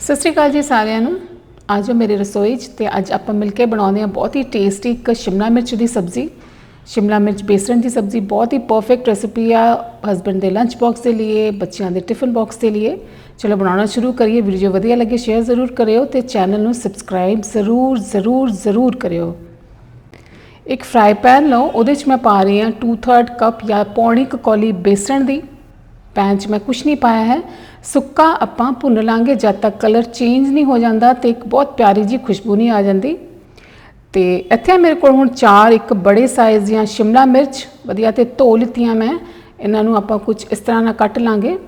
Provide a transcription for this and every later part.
ਸਤਿ ਸ਼੍ਰੀ ਅਕਾਲ ਜੀ ਸਾਰਿਆਂ ਨੂੰ। ਅੱਜ ਮੇਰੇ ਰਸੋਈ 'ਚ ਤੇ ਅੱਜ ਆਪਾਂ ਮਿਲ ਕੇ ਬਣਾਉਂਦੇ ਹਾਂ ਬਹੁਤ ਹੀ ਟੇਸਟੀ ਇੱਕ ਸ਼ਿਮਲਾ ਮਿਰਚ ਦੀ ਸਬਜ਼ੀ। ਸ਼ਿਮਲਾ ਮਿਰਚ ਬੇਸਣ ਦੀ ਸਬਜ਼ੀ ਬਹੁਤ ਹੀ ਪਰਫੈਕਟ ਰੈਸਿਪੀ ਆ ਹਸਬੰਡ ਦੇ ਲੰਚ ਬਾਕਸ ਦੇ ਲਈ ਬੱਚਿਆਂ ਦੇ ਟਿਫਨ ਬਾਕਸ ਦੇ ਲਈ ਚਲੋ ਬਣਾਉਣਾ ਸ਼ੁਰੂ ਕਰੀਏ, ਵੀਡੀਓ ਵਧੀਆ ਲੱਗੇ ਸ਼ੇਅਰ ਜ਼ਰੂਰ ਕਰਿਓ ਤੇ ਚੈਨਲ ਨੂੰ ਸਬਸਕ੍ਰਾਈਬ ਜ਼ਰੂਰ ਜ਼ਰੂਰ ਜ਼ਰੂਰ ਕਰਿਓ। ਇੱਕ ਫਰਾਈ ਪੈਨ ਲਓ, ਉਹਦੇ 'ਚ ਮੈਂ ਪਾ ਰਹੀ ਹਾਂ 2/3 ਕੱਪ ਜਾਂ ਪੌਣੀ ਕੌਲੀ ਬੇਸਣ ਦੀ। ਪੈਨ 'ਚ ਮੈਂ ਕੁਝ ਨਹੀਂ ਪਾਇਆ ਹੈ। ਸੁੱਕਾ ਆਪਾਂ ਭੁੰਨ ਲਾਂਗੇ, ਜਦ ਤੱਕ ਕਲਰ ਚੇਂਜ ਨਹੀਂ ਹੋ ਜਾਂਦਾ ਤੇ ਇੱਕ ਬਹੁਤ ਪਿਆਰੀ ਜੀ ਖੁਸ਼ਬੂ ਨਹੀਂ ਆ ਜਾਂਦੀ। ਤੇ ਇੱਥੇ ਮੇਰੇ ਕੋਲ ਹੁਣ ਚਾਰ ਇੱਕ ਬੜੇ ਸਾਈਜ਼ ਦੀਆਂ ਸ਼ਿਮਲਾ ਮਿਰਚ, ਵਧੀਆ ਤੇ ਧੋ ਲਿੱਤੀਆਂ ਮੈਂ। ਇਹਨਾਂ ਨੂੰ ਆਪਾਂ ਕੁਝ ਇਸ ਤਰ੍ਹਾਂ ਨਾਲ ਕੱਟ ਲਾਂਗੇ।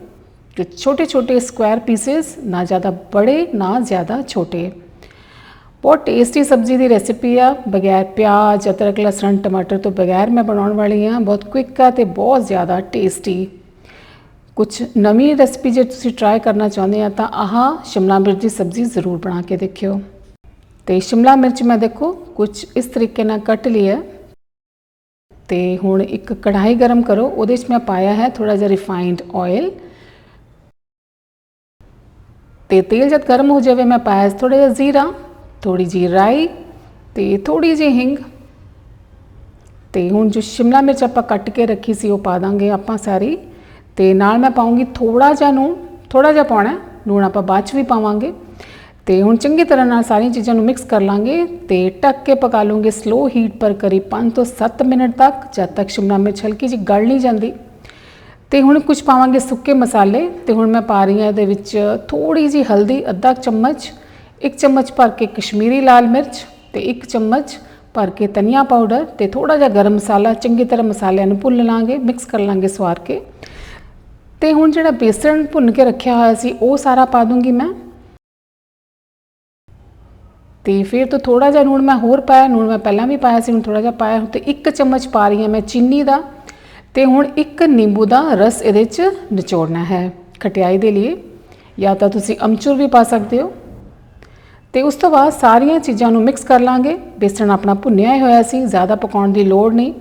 ਕਿ ਛੋਟੇ ਛੋਟੇ ਸਕੁਆਇਰ ਪੀਸਸ ਨਾ ਜ਼ਿਆਦਾ ਬੜੇ, ਨਾ ਜ਼ਿਆਦਾ ਛੋਟੇ। ਬਹੁਤ ਟੇਸਟੀ ਸਬਜ਼ੀ ਦੀ ਰੈਸਿਪੀ ਆ। ਬਗੈਰ ਪਿਆਜ਼, ਅਦਰਕ, ਲਸਣ, ਟਮਾਟਰ ਤੋਂ ਬਗੈਰ ਮੈਂ ਬਣਾਉਣ ਵਾਲੀ ਆ ਬਹੁਤ ਕੁਇਕ ਆ ਤੇ ਬਹੁਤ ਜ਼ਿਆਦਾ ਟੇਸਟੀ ਕੁਝ ਨਵੀਂ ਰੈਸਪੀ ਜੇ ਤੁਸੀਂ ਟਰਾਈ ਕਰਨਾ ਚਾਹੁੰਦੇ ਆ, ਤਾਂ ਆਹ ਸ਼ਿਮਲਾ ਮਿਰਚ ਦੀ ਸਬਜ਼ੀ ਜ਼ਰੂਰ ਬਣਾ ਕੇ ਦੇਖਿਓ। ਤੇ ਸ਼ਿਮਲਾ ਮਿਰਚ ਮੈਂ ਦੇਖੋ ਕੁਝ ਇਸ ਤਰੀਕੇ ਨਾਲ ਕੱਟ ਲਈ ਹੈ। ਤੇ ਹੁਣ ਇੱਕ ਕੜਾਹੀ ਗਰਮ ਕਰੋ, ਉਹਦੇ 'ਚ ਮੈਂ ਪਾਇਆ ਹੈ ਥੋੜਾ ਜਿਹਾ ਰਿਫਾਈਨਡ ਆਇਲ ਤੇ ਤੇਲ ਜਦ ਗਰਮ ਹੋ ਜਾਵੇ, ਮੈਂ ਪਾਇਆ ਥੋੜਾ ਜਿਹਾ ਜ਼ੀਰਾ ਥੋੜੀ ਜੀ ਰਾਈ ਤੇ ਥੋੜੀ ਜਿਹੀ ਹਿੰਗ। ਤੇ ਹੁਣ ਜੋ ਸ਼ਿਮਲਾ ਮਿਰਚ ਆਪਾਂ ਕੱਟ ਕੇ ਰੱਖੀ ਸੀ, ਉਹ ਪਾ ਦਾਂਗੇ ਆਪਾਂ ਸਾਰੀ। ਤੇ ਨਾਲ ਮੈਂ ਪਾਉਂਗੀ ਥੋੜਾ ਜਿਹਾ ਨੂਣ ਥੋੜਾ ਜਿਹਾ ਪਾਉਣਾ ਨੂਣ ਆਪਾਂ ਬਾਅਦ ਚ ਵੀ ਪਾਵਾਂਗੇ। ਤੇ ਹੁਣ ਚੰਗੀ ਤਰ੍ਹਾਂ ਨਾਲ ਸਾਰੀਆਂ ਚੀਜ਼ਾਂ ਨੂੰ ਮਿਕਸ ਕਰ ਲਾਂਗੇ ਤੇ ਟੱਕ ਕੇ ਪਕਾ ਲੂੰਗੇ ਸਲੋ ਹੀਟ ਪਰ ਕਰੀਬ 5 ਤੋਂ 7 ਮਿੰਟ ਤੱਕ, ਜਦ ਤੱਕ ਸ਼ਿਮਲਾ ਮਿਰਚ ਹਲਕੀ ਜਿਹੀ ਗਲ ਨਹੀਂ ਜਾਂਦੀ। ਤੇ ਹੁਣ ਕੁਝ ਪਾਵਾਂਗੇ ਸੁੱਕੇ ਮਸਾਲੇ। ਤੇ ਹੁਣ ਮੈਂ ਪਾ ਰਹੀ ਹਾਂ ਇਹਦੇ ਵਿੱਚ ਥੋੜੀ ਜੀ ਹਲਦੀ, ਅੱਧਾ ਚਮਚ, ਇੱਕ ਚਮਚ ਭਰ ਕੇ ਕਸ਼ਮੀਰੀ ਲਾਲ ਮਿਰਚ ਤੇ ਇੱਕ ਚਮਚ ਭਰ ਕੇ ਧਨੀਆ ਪਾਊਡਰ ਤੇ ਥੋੜਾ ਜਿਹਾ ਗਰਮ ਮਸਾਲਾ, ਚੰਗੀ ਤਰ੍ਹਾਂ ਮਸਾਲਿਆਂ ਨੂੰ ਭੁੰਨ ਲਾਂਗੇ ਮਿਕਸ ਕਰ ਲਾਂਗੇ ਸਵਾਰ ਕੇ। ਤੇ ਹੁਣ ਜਿਹੜਾ ਬੇਸਣ ਭੁੰਨ ਕੇ ਰੱਖਿਆ ਹੋਇਆ ਸੀ, ਉਹ ਸਾਰਾ ਪਾ ਦੂੰਗੀ ਮੈਂ। ਤੇ ਫਿਰ ਤੋਂ ਥੋੜਾ ਜਿਹਾ ਨੂਣ ਮੈਂ ਹੋਰ ਪਾਇਆ, ਨੂਣ ਮੈਂ ਪਹਿਲਾਂ ਵੀ ਪਾਇਆ ਸੀ, ਹੁਣ ਥੋੜਾ ਜਿਹਾ ਪਾਇਆ ਤੇ ਇੱਕ ਚਮਚ ਪਾ ਰਹੀ ਹਾਂ ਮੈਂ ਚੀਨੀ ਦਾ। ਤੇ ਹੁਣ ਇੱਕ ਨਿੰਬੂ ਦਾ ਰਸ ਇਹਦੇ 'ਚ ਨਿਚੋੜਨਾ ਹੈ ਖਟਿਆਈ ਦੇ ਲਈ, ਜਾਂ ਤਾਂ ਤੁਸੀਂ ਅਮਚੂਰ ਵੀ ਪਾ ਸਕਦੇ ਹੋ। ਤੇ ਉਸ ਤੋਂ ਬਾਅਦ ਸਾਰੀਆਂ ਚੀਜ਼ਾਂ ਨੂੰ ਮਿਕਸ ਕਰ ਲਾਂਗੇ। ਬੇਸਣ ਆਪਣਾ ਭੁੰਨਿਆ ਹੀ ਹੋਇਆ ਸੀ, ਜ਼ਿਆਦਾ ਪਕਾਉਣ ਦੀ ਲੋੜ ਨਹੀਂ।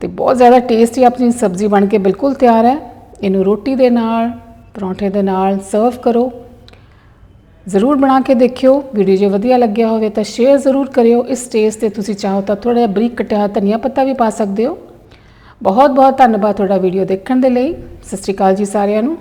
ਤੇ ਬਹੁਤ ਜ਼ਿਆਦਾ ਟੇਸਟੀ ਆਪਣੀ ਸਬਜ਼ੀ ਬਣ ਕੇ ਬਿਲਕੁਲ ਤਿਆਰ ਹੈ। ਇਹਨੂੰ ਰੋਟੀ ਦੇ ਨਾਲ, ਪਰੌਂਠੇ ਦੇ ਨਾਲ ਸਰਵ ਕਰੋ। ਜ਼ਰੂਰ ਬਣਾ ਕੇ ਦੇਖਿਓ ਵੀਡੀਓ ਜੇ ਵਧੀਆ ਲੱਗਿਆ ਹੋਵੇ ਤਾਂ ਸ਼ੇਅਰ ਜ਼ਰੂਰ ਕਰਿਓ। ਇਸ ਸਟੇਜ ਤੇ ਤੁਸੀਂ ਚਾਹੋ ਤਾਂ ਥੋੜਾ ਜਿਹਾ ਬਰੀਕ ਕਟਿਆ ਧਨੀਆ ਪੱਤਾ ਵੀ ਪਾ ਸਕਦੇ ਹੋ। ਬਹੁਤ ਬਹੁਤ ਧੰਨਵਾਦ ਤੁਹਾਡਾ ਵੀਡੀਓ ਦੇਖਣ ਦੇ ਲਈ। ਸਤਿ ਸ਼੍ਰੀ ਅਕਾਲ ਜੀ ਸਾਰਿਆਂ ਨੂੰ।